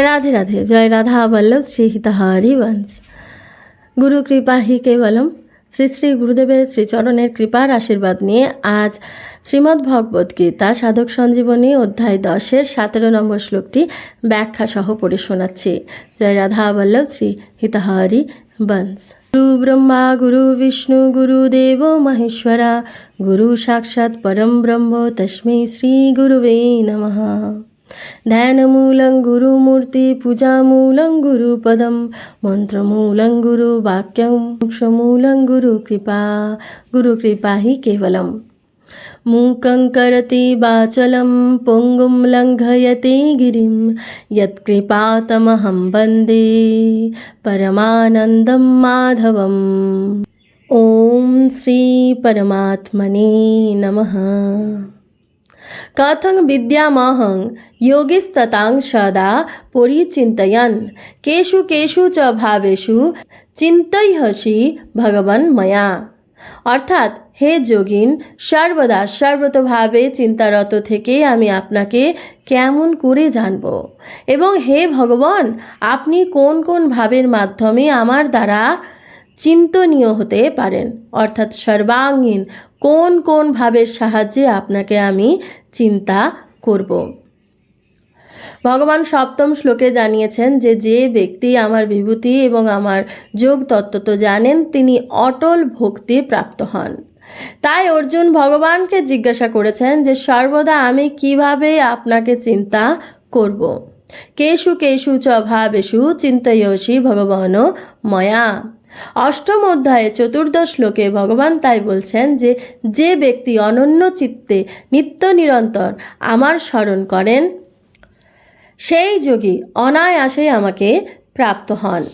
রাধে রাধে জয় রাধা বল্লভ শ্রী হিতাহারি বংশ গুরু কৃপা হি কেবলম শ্রী শ্রী গুরুদেবের শ্রীচরণের কৃপার আশীর্বাদ নিয়ে আজ শ্রীমদ্ ভগবত গীতা সাধক সঞ্জীবনী অধ্যায় দশের সতেরো নম্বর শ্লোকটি ব্যাখ্যা সহ পড়ে শোনাচ্ছি। জয় রাধা বল্লভ, শ্রী হিতাহারি বংশ গুরু ब्रह्मा গুরু विष्णु মহেশ্বরা, গুরু সাক্ষাৎ পরম ব্রহ্ম, তস্মী শ্রী গুরুবে नमः ध्यानमूलं गुरुमूर्ति पूजामूलं गुरुपदं मन्त्रमूलं गुरुवाक्यं मोक्षमूलं गुरुकृपा गुरुकृपा हि केवलम् मूकं करति वाचलं पुङ्गुं लङ्घयते गिरिं यत्कृपातमहं वन्दे परमानन्दं माधवम् ॐ श्रीपरमात्मने नमः कथं विद्यामहं योगिस्ततां सदा परिचिन्तयन् केषु केषु च भावेषु চিন্তয়সি ভগবান ময়া অর্থাৎ হে যোগিন সর্বদা সর্বতভাবে চিন্তারত থেকে আমি আপনাকে কেমন করে জানব এবং হে ভগবান আপনি কোন কোন ভাবের মাধ্যমে আমার দ্বারা চিন্তনীয় হতে পারেন অর্থাৎ সর্বাঙ্গীন কোন কোন ভাবের সাহায্যে আপনাকে আমি চিন্তা করব। ভগবান সপ্তম শ্লোকে জানিয়েছেন যে যে ব্যক্তি আমার বিভূতি এবং আমার যোগ তত্ত্ব তো জানেন, তিনি অটল ভক্তি প্রাপ্ত হন। তাই অর্জুন ভগবানকে জিজ্ঞাসা করেছেন যে, সর্বদা আমি কীভাবে আপনাকে চিন্তা করব? কেশু কেশু চ ভাবেশু চিন্তয়সী ভগবান ময়া। অষ্টম অধ্যায়ে চতুর্দশ শ্লোকে ভগবান তাই বলছেন যে যে ব্যক্তি অনন্য চিত্তে নিত্য নিরন্তর আমার স্মরণ করেন, সেই যোগী অনায়াসেই আমাকে প্রাপ্ত হন।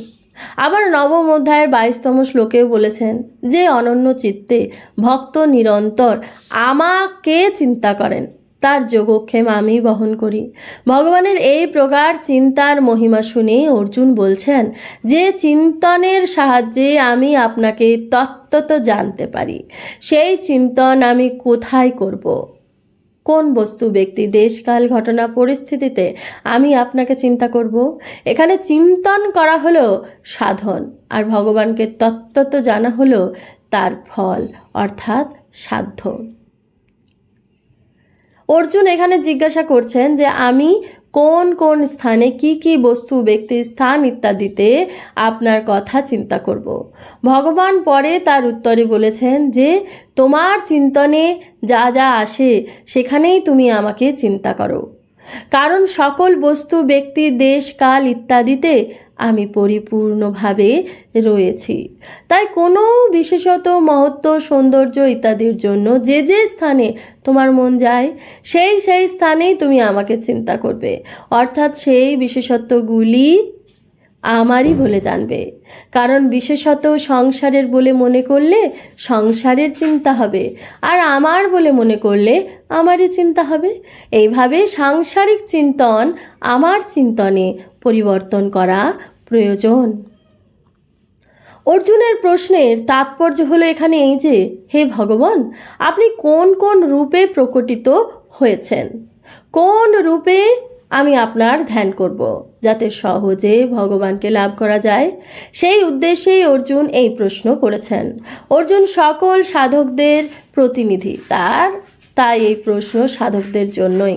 আবার নবম অধ্যায়ের বাইশতম শ্লোকেও বলেছেন যে, অনন্য চিত্তে ভক্ত নিরন্তর আমাকে চিন্তা করেন। তার যোগক্ষেম আমি বহন করি। ভগবানের এই প্রকার চিন্তার মহিমা শুনে অর্জুন বলছেন, যে চিন্তনের সাহায্যে আমি আপনাকে তত্ত্বত জানতে পারি। সেই চিন্তন আমি কোথায় করব? কোন বস্তু, ব্যক্তি দেশকাল ঘটনা, পরিস্থিতিতে আমি আপনাকে চিন্তা করব? এখানে চিন্তন করা হলো সাধন, আর ভগবানকে তত্ত্বত জানা হলো তার ফল, অর্থাৎ সাধ্য। অর্জুন এখানে জিজ্ঞাসা করছেন যে আমি কোন কোন স্থানে কি কি বস্তু, ব্যক্তি, স্থান ইত্যাদিতে আপনার কথা চিন্তা করব। ভগবান পরে তার উত্তরে বলেছেন যে, তোমার চিন্তনে যা যা আসে, সেখানেই তুমি আমাকে চিন্তা করো। কারণ সকল বস্তু, ব্যক্তি, দেশ, কাল ইত্যাদিতে আমি পরিপূর্ণভাবে রয়েছি। তাই কোনো বিশেষত মহত্ব, সৌন্দর্য ইত্যাদির জন্য যে যে স্থানে তোমার মন যায়, সেই সেই স্থানেই তুমি আমাকে চিন্তা করবে। অর্থাৎ সেই বিশেষত্বগুলি আমারই বলে জানবে। কারণ বিশেষত সংসারের বলে মনে করলে সংসারের চিন্তা হবে, আর আমার বলে মনে করলে আমারই চিন্তা হবে। এইভাবে সাংসারিক চিন্তন আমার চিন্তনে পরিবর্তন করা প্রয়োজন। অর্জুনের প্রশ্নের তাৎপর্য হলো এখানে এই যে, হে ভগবান, আপনি কোন কোন রূপে প্রকটিত হয়েছেন? কোন রূপে আমি আপনার ধ্যান করব, যাতে সহজে ভগবানকে লাভ করা যায়। সেই উদ্দেশ্যেই অর্জুন এই প্রশ্ন করেছেন। অর্জুন সকল সাধকদের প্রতিনিধি, তার তাই এই প্রশ্ন সাধকদের জন্যই।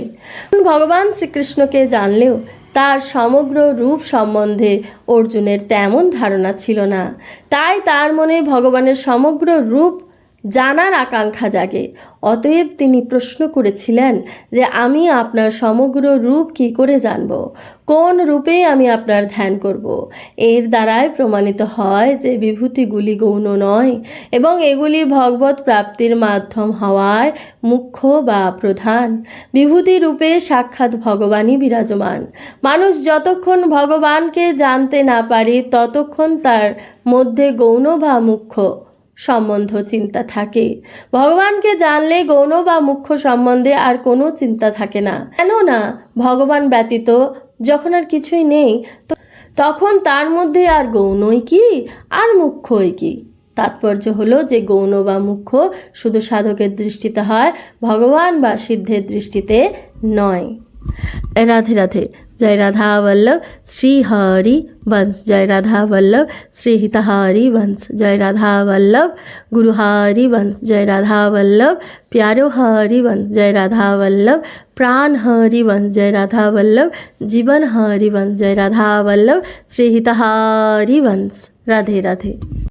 ভগবান শ্রীকৃষ্ণকে জানলেও তার সমগ্র রূপ সম্বন্ধে অর্জুনের তেমন ধারণা ছিল না। তাই তার মনে ভগবানের সমগ্র রূপ জানার আকাঙ্ক্ষা জাগে। অতএব তিনি প্রশ্ন করেছিলেন যে, আমি আপনার সমগ্র রূপ কি করে জানব? কোন রূপে আমি আপনার ধ্যান করব? এর দ্বারাই প্রমাণিত হয় যে, বিভূতিগুলি গৌণ নয় এবং এগুলি ভগবত প্রাপ্তির মাধ্যম হওয়ায় মুখ্য বা প্রধান। বিভূতি রূপে সাক্ষাৎ ভগবানই বিরাজমান। মানুষ যতক্ষণ ভগবানকে জানতে না পারে, ততক্ষণ তার মধ্যে গৌণ বা মুখ্য সম্বন্ধ চিন্তা থাকে। ভগবানকে জানলে গৌণ বা মুখ্য সম্বন্ধে আর কোনো চিন্তা থাকে না। কেননা, ভগবান ব্যতীত যখন আর কিছুই নেই তখন তার মধ্যে আর গৌণই কি? আর মুখ্যই কি? তাৎপর্য হলো যে গৌণ বা মুখ্য শুধু সাধকের দৃষ্টিতে হয়, ভগবান বা সিদ্ধের দৃষ্টিতে নয়। রাধে রাধে। जय राधा वल्लभ, श्री हरि वंश। जय राधा वल्लभ, श्री हितहारी वंश। जय राधा वल्लभ गुरु हरि वंश। जय राधा वल्लभ, प्यारो हरि वंश। जय राधा वल्लभ, प्राण हरि वंश। जय राधा वल्लभ, जीवन हरि वंश। जय राधा वल्लभ, श्री हितहारी वंश। राधे राधे।